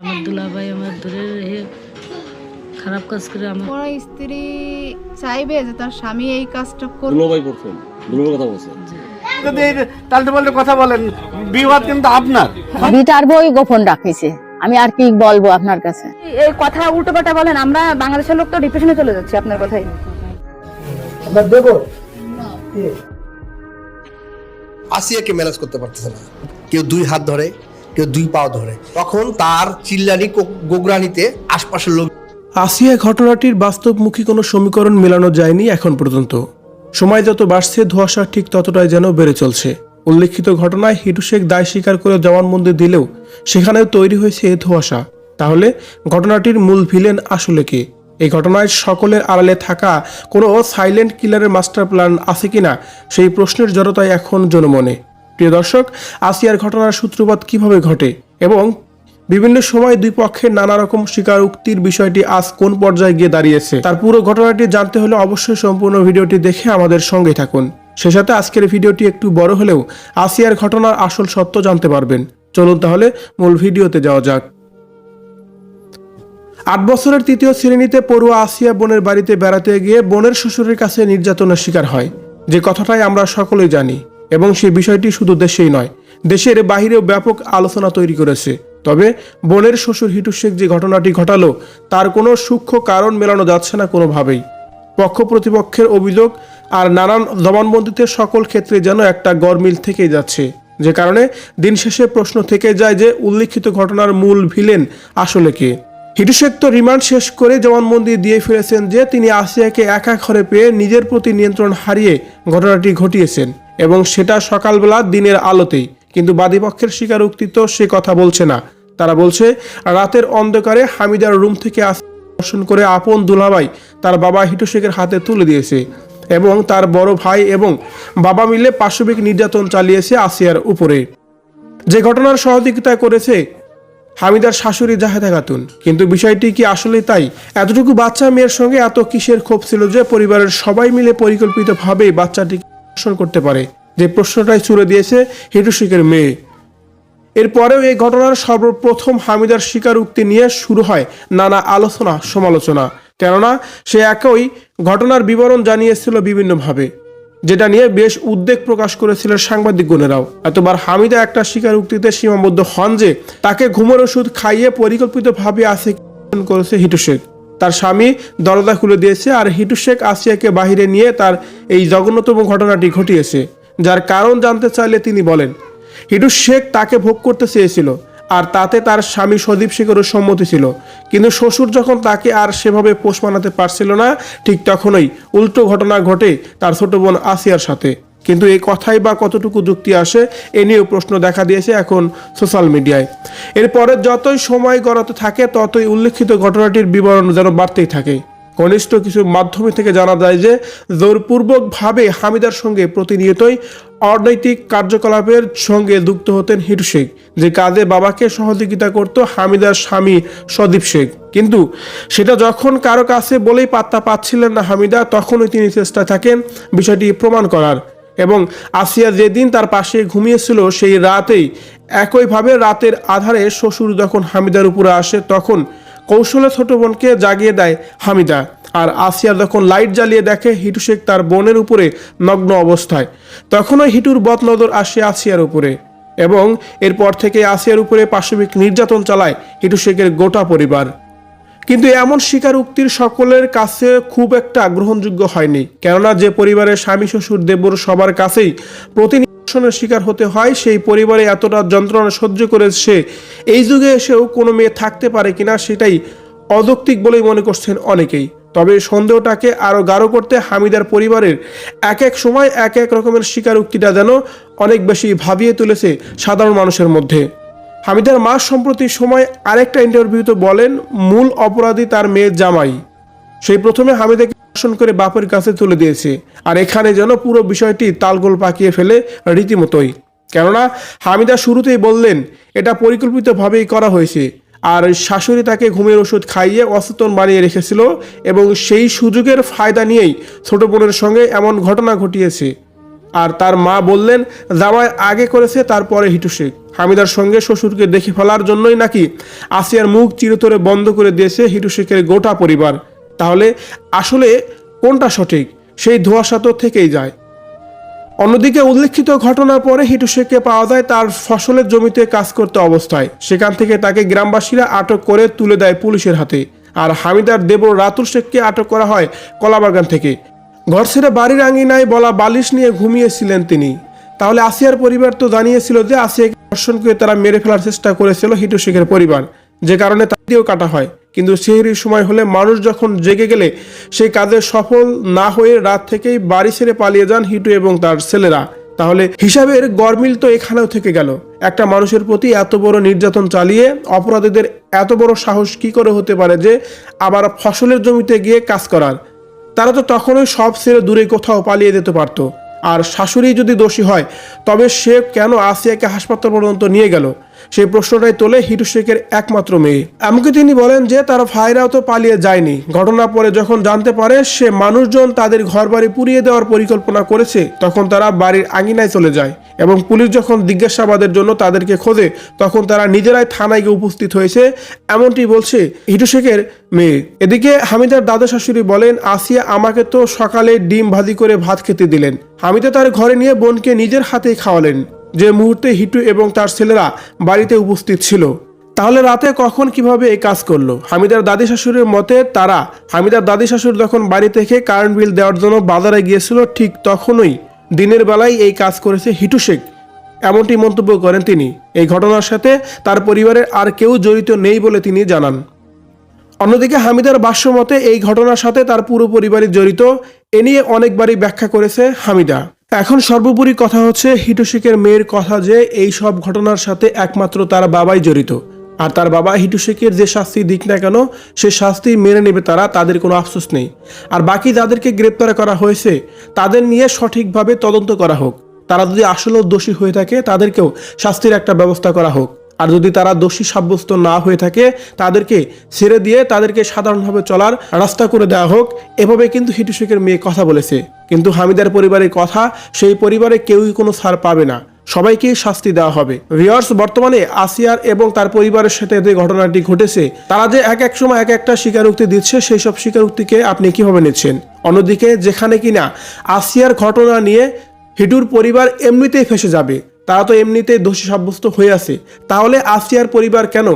আমার দুলাভাই আমার ধরে রেখে খারাপ কাজ করে আমার স্ত্রী চাইবে যে তার স্বামী এই কাজটা করবে দুলোভাই করছেন। দুলোভাই কথা বলছেন যদি এই পাল্টে পাল্টে কথা বলেন বিবাদ কিন্তু আপনার। বিটার বই গোপন রাখিছে। আমি আর কি বলব আপনার কাছে? এই কথা উল্টো পাল্টা বলেন আমরা বাংলাদেশের লোক তো ডিপ্রেশনে চলে যাচ্ছি আপনার কথাই। আসিয়াকে ম্যানেজ করতে পারতেছে না। কেউ দুই হাত ধরে কেউ দুই পাও ধরে। তখন তার চিল্লানি গোগরানিতে আশপাশের লোক আসিয়া ঘটনাটির বাস্তবমুখী কোনো সমীকরণ মেলানো যায়নি এখন পর্যন্ত। সময় যত বাড়ছে, ধোঁয়াশা ঠিক ততটাই যেন বেড়ে চলছে। উল্লেখিত ঘটনায় হিটু শেখ দায় স্বীকার করে জবানবন্দি দিলেও সেখানেও তৈরি হয়েছে এ ধোঁয়াশা। তাহলে ঘটনাটির মূল ভিলেন আসলে কে? এই ঘটনায় সকলের আড়ালে থাকা কোনো সাইলেন্ট কিলারের মাস্টার প্ল্যান আছে কিনা? সেই প্রশ্নের জড়তায় এখন জনমনে। প্রিয় দর্শক, আসিয়ার ঘটনার সূত্রপাত কীভাবে ঘটে এবং বিভিন্ন সময় দুই পক্ষের নানা রকম স্বীকারোক্তির বিষয়টি আজ কোন পর্যায়ে গিয়ে দাঁড়িয়েছে, তার পুরো ঘটনাটি জানতে হলে অবশ্যই সম্পূর্ণ ভিডিওটি দেখে আমাদের সঙ্গে থাকুন। সে সাথে আজকের ভিডিওটি একটু বড় হলেও আসিয়ার ঘটনার আসল সত্য জানতে পারবেন। চলুন তাহলে মূল ভিডিওতে যাওয়া যাক। আট বছরের তৃতীয় শ্রেণীতে পড়ুয়া আসিয়া বোনের বাড়িতে বেড়াতে গিয়ে বোনের শ্বশুরের কাছে নির্যাতনের শিকার হয়। যে কথাটাই আমরা সকলেই জানি এবং সেই বিষয়টি শুধু দেশেই নয়, দেশের বাহিরেও ব্যাপক আলোচনা তৈরি করেছে। তবে বোনের শ্বশুর হিটু শেখ যে ঘটনাটি ঘটালো, তার কোনো সূক্ষ্ম কারণ মেলানো যাচ্ছে না কোনোভাবেই। পক্ষ প্রতিপক্ষের অভিযোগ আর নানান জবানবন্দিতে সকল ক্ষেত্রে যেন একটা গরমিল থেকেই যাচ্ছে, যে কারণে দিন শেষে প্রশ্ন থেকে যায় যে উল্লিখিত ঘটনার মূল ভিলেন আসলে কে। হিটু শেখ তো রিমান্ড শেষ করে জবানবন্দি দিয়ে ফিরেছেন যে তিনি আসিয়াকে একা ঘরে পেয়ে নিজের প্রতি নিয়ন্ত্রণ হারিয়ে ঘটনাটি ঘটিয়েছেন। এবং সেটা সকালবেলা দিনের আলোতেই। কিন্তু বাদীপক্ষের স্বীকারোক্তি তো সে কথা বলছে না। তারা বলছে, রাতের অন্ধকারে হামিদার রুম থেকে দর্শন করে আপন দুলাভাই তার বাবা হিটু শেখের হাতে তুলে দিয়েছে এবং তার বড় ভাই এবং বাবা মিলে পাশবিক নির্যাতন চালিয়েছে আসিয়ার উপরে। যে ঘটনার সহযোগিতা করেছে হামিদার শাশুড়ি জাহেদা খাতুন। কিন্তু বিষয়টি কি আসলে তাই? এতটুকু বাচ্চা মেয়ের সঙ্গে এত কিসের ক্ষোভ ছিল যে পরিবারের সবাই মিলে পরিকল্পিতভাবে বাচ্চাটিকে ধর্ষণ করতে পারে। যে প্রশ্নটাই ছুড়ে দিয়েছে হিটু শেখের মেয়ে। এরপরেও এই ঘটনার সর্বপ্রথম হামিদার স্বীকারোক্তি নিয়ে শুরু হয় নানা আলোচনা, সমালোচনা। কেননা, সে একই ঘটনার বিবরণ জানিয়েছিল বিভিন্নভাবে, যেটা নিয়ে বেশ উদ্বেগ প্রকাশ করেছিল সাংবাদিকগণেরাও। এতবার হামিদা একটা স্বীকারোক্তিতে সীমাবদ্ধ হন যে, তাকে ঘুমের ওষুধ খাইয়ে পরিকল্পিতভাবে আসে করেছে হিটু শেখ। তার স্বামী দরজা খুলে দিয়েছে আর হিটু শেখ আসিয়াকে বাহিরে নিয়ে তার এই জঘন্যতম ঘটনাটি ঘটিয়েছে, যার কারণ জানতে চাইলে তিনি বলেন, হিটু শেখ তাকে ভোগ করতে চেয়েছিল আর তাতে তার স্বামী সদীপ শেখেরও সম্মতি ছিল, কিন্তু শ্বশুর যখন তাকে আর সেভাবে পোষ মানাতে পারছিল না, ঠিক তখনই উল্টো ঘটনা ঘটে তার ছোট বোন আসিয়ার সাথে। কিন্তু এই কথাই বা কতটুকু যুক্তি আসে, এ নিয়েও প্রশ্ন দেখা দিয়েছে এখন সোশ্যাল মিডিয়ায়। এরপরে যতই সময় গড়াতে থাকে, ততই উল্লেখিত ঘটনাটির বিবরণ যেন বাড়তেই থাকে। ঘনিষ্ঠ কিছু মাধ্যমে থেকে জানা যায় যে, জোরপূর্বকভাবে হামিদার সঙ্গে প্রতিনিয়তই অনৈতিক কার্যকলাপের সঙ্গে যুক্ত হতেন হিটু শেখ, যে কাজে বাবাকে সহযোগিতা করত হামিদার স্বামী সদীপ শেখ। কিন্তু সেটা যখন কারও কাছে বলেই পাত্তা পাচ্ছিলেন না হামিদা, তখনই তিনি চেষ্টা থাকেন বিষয়টি প্রমাণ করার। এবং আসিয়া যেদিন তার পাশে ঘুমিয়েছিল, সেই রাতেই একইভাবে রাতের আধারে শ্বশুর যখন হামিদার উপরে আসে, তখন কৌশলে ছোট বোনকে জাগিয়ে দেয় হামিদা। আর আসিয়া যখন লাইট জ্বালিয়ে দেখে, হিটু শেখ তার বোনের উপরে নগ্ন অবস্থায়। তখনও হিটুর বদনজর আসে আসিয়ার উপরে এবং এরপর থেকে আসিয়ার উপরে পাশবিক নির্যাতন চালায় হিটু শেখের গোটা পরিবার। কিন্তু এমন স্বীকারোক্তির সকলের কাছে খুব একটা গ্রহণযোগ্য হয়নি। কেননা যে পরিবারের স্বামী শ্বশুর দেবর সবার কাছেই প্রতিনির্শনের শিকার হতে হয়, সেই পরিবারে এতটা যন্ত্রণা সহ্য করেছে এই যুগে এসেও কোনো মেয়ে থাকতে পারে কিনা সেটাই অযৌক্তিক বলেই মনে করছেন অনেকেই। তবে সন্দেহটাকে আরও গাঢ় করতে হামিদার পরিবারের এক এক সময় এক এক রকমের স্বীকারোক্তিটা যেন অনেক বেশি ভাবিয়ে তুলেছে সাধারণ মানুষের মধ্যে। হামিদার মা সম্প্রতি সময় আরেকটা ইন্টারভিউতে বলেন, মূল অপরাধী তার মেয়ের জামাই। সেই প্রথমে হামিদাকে শাসন করে বাপের কাছে তুলে দিয়েছে। আর এখানে যেন পুরো বিষয়টি তালগোল পাকিয়ে ফেলে রীতিমতোই। কেননা, হামিদা শুরুতেই বললেন, এটা পরিকল্পিতভাবেই করা হয়েছে। আর শাশুড়ি তাকে ঘুমের ওষুধ খাইয়ে অচেতন বানিয়ে রেখেছিল এবং সেই সুযোগের ফায়দা নিয়েই ছোট বোনের সঙ্গে এমন ঘটনা ঘটিয়েছে। আর তার মা বললেন, জামাই আগে করেছে, তারপরে হিটু শেখ। হামিদার সঙ্গে শ্বশুরকে দেখে ফেলার জন্যই নাকি আসিয়ার মুখ চিরতরে বন্ধ করে দিয়েছে হিটু শেখের গোটা পরিবার। তাহলে আসলে কোনটা সঠিক? সেই ধোঁয়াশা তো থেকেই যায়। অন্যদিকে উল্লেখিত ঘটনার পরে হিটু শেখকে পাওয়া যায় তার ফসলের জমিতে কাজ করতে অবস্থায়। সেখান থেকে তাকে গ্রামবাসীরা আটক করে তুলে দেয় পুলিশের হাতে। আর হামিদার দেব রাতুল শেখকে আটক করা হয় কলাবাগান থেকে। ঘর ছেড়ে বাড়ির আঙিনায় বলা বালিশ নিয়ে ঘুমিয়েছিলেন তিনি। তাহলে আসিয়ার পরিবার তো জানিয়েছিল যে আসিয়াকে ধর্ষণ করে তারা মেরে ফেলার চেষ্টা করেছিল হিটু শেখের পরিবার। যে কারণে তাদেরও কাটা হয়। কিন্তু সেহরির সময় হলে মানুষ যখন জেগে গেলে, সেই কাজে সফল না হয়ে রাত থেকেই বাড়ি ছেড়ে পালিয়ে যান হিটু এবং তার ছেলেরা। তাহলে হিসাবের গরমিল তো এখানেও থেকে গেল। একটা মানুষের প্রতি এত বড় নির্যাতন চালিয়ে অপরাধীদের এত বড় সাহস কি করে হতে পারে যে, আবার ফসলের জমিতে গিয়ে কাজ করার? তারা তো তখনই সব ছেড়ে দূরে কোথাও পালিয়ে যেতে পারতো। আর শাশুড়ি যদি দোষী হয়, তবে সে কেন আসিয়াকে হাসপাতাল পর্যন্ত নিয়ে গেল? সেই প্রশ্নটাই তোলে হিটু শেখের একমাত্র মেয়ে। এমনকি তিনি বলেন যে, তার ভাইরাও তো পালিয়ে যায়নি। ঘটনা পরে যখন জানতে পারে সে মানুষজন তাদের ঘরবাড়ি পুড়িয়ে দেওয়ার পরিকল্পনা করেছে, তখন তারা বাড়ির আঙিনায় চলে যায়। এবং পুলিশ যখন জিজ্ঞাসাবাদের জন্য তাদেরকে খোঁজে, তখন তারা নিজেরাই থানায় গিয়ে উপস্থিত হয়েছে। এমনটি বলছে হিটু শেখের মেয়ে। এদিকে হামিদার দাদা শাশুড়ি বলেন, আসিয়া আমাকে তো সকালে ডিম ভাজি করে ভাত খেতে দিলেন। হামিদা তার ঘরে নিয়ে বোনকে নিজের হাতেই খাওয়ালেন। যে মুহূর্তে হিটু এবং তার ছেলেরা বাড়িতে উপস্থিত ছিল। তাহলে রাতে কখন কীভাবে এই কাজ করল? হামিদার দাদি শাশুড়ির মতে তারা, হামিদার দাদি শাশুড়ি যখন বাড়ি থেকে কারেন্ট বিল দেওয়ার জন্য বাজারে গিয়েছিল, ঠিক তখনই দিনের বেলায় এই কাজ করেছে হিটু শেখ। এমনটি মন্তব্য করেন তিনি। এই ঘটনার সাথে তার পরিবারের আর কেউ জড়িত নেই বলে তিনি জানান। অন্যদিকে হামিদার ভাষ্য মতে এই ঘটনার সাথে তার পুরো পরিবারই জড়িত। এ নিয়ে অনেকবারই ব্যাখ্যা করেছে হামিদা। এখন সর্বোপরি কথা হচ্ছে হিটুশেখের মেয়ের কথা যে এই সব ঘটনার সাথে একমাত্র তার বাবাই জড়িত। আর তার বাবা হিটুশেখের যে শাস্তি দিক না কেন, সে শাস্তি মেনে নেবে তারা, তাদের কোনো আফসোস নেই। আর বাকি যাদেরকে গ্রেপ্তার করা হয়েছে, তাদের নিয়ে সঠিকভাবে তদন্ত করা হোক। তারা যদি আসলেও দোষী হয়ে থাকে, তাদেরকেও শাস্তির একটা ব্যবস্থা করা হোক। আর যদি তারা দোষী সাব্যস্ত না হয়ে থাকে, তাদেরকে ছেড়ে দিয়ে তাদেরকে সাধারণভাবে চলার রাস্তা করে দেওয়া হোক। এভাবে কিন্তু হিটু শেখের মেয়ে কথা বলেছে। কিন্তু হামিদার পরিবারের কথা, সেই পরিবারে কেউই কোনো ছাড় পাবে না। সবাইকেই শাস্তি দেওয়া হবে। রিয়ার্স বর্তমানে আসিয়ার এবং তার পরিবারের সাথে যে ঘটনাটি ঘটেছে, তারা যে এক এক সময় এক একটা স্বীকারোক্তি দিচ্ছে, সেই সব স্বীকারোক্তিকে আপনি কীভাবে নিচ্ছেন? অন্যদিকে, যেখানে কিনা আসিয়ার ঘটনা নিয়ে হিটুর পরিবার এমনিতেই ফেসে যাবে। তারা তো এমনিতেই দোষী সাব্যস্ত হয়ে আছে। তাহলে আসিয়ার পরিবার কেন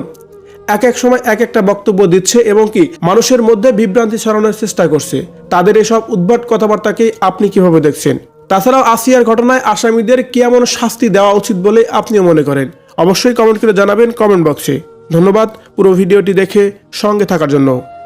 এক এক সময় এক একটা বক্তব্য দিচ্ছে এবং কি মানুষের মধ্যে বিভ্রান্তি ছড়ানোর চেষ্টা করছে? তাদের এসব উদ্ভট কথাবার্তাকে আপনি কীভাবে দেখছেন? তাছাড়াও আসিয়ার ঘটনায় আসামিদের কেমন শাস্তি দেওয়া উচিত বলে আপনিও মনে করেন? অবশ্যই কমেন্ট করে জানাবেন কমেন্ট বক্সে। ধন্যবাদ পুরো ভিডিওটি দেখে সঙ্গে থাকার জন্য।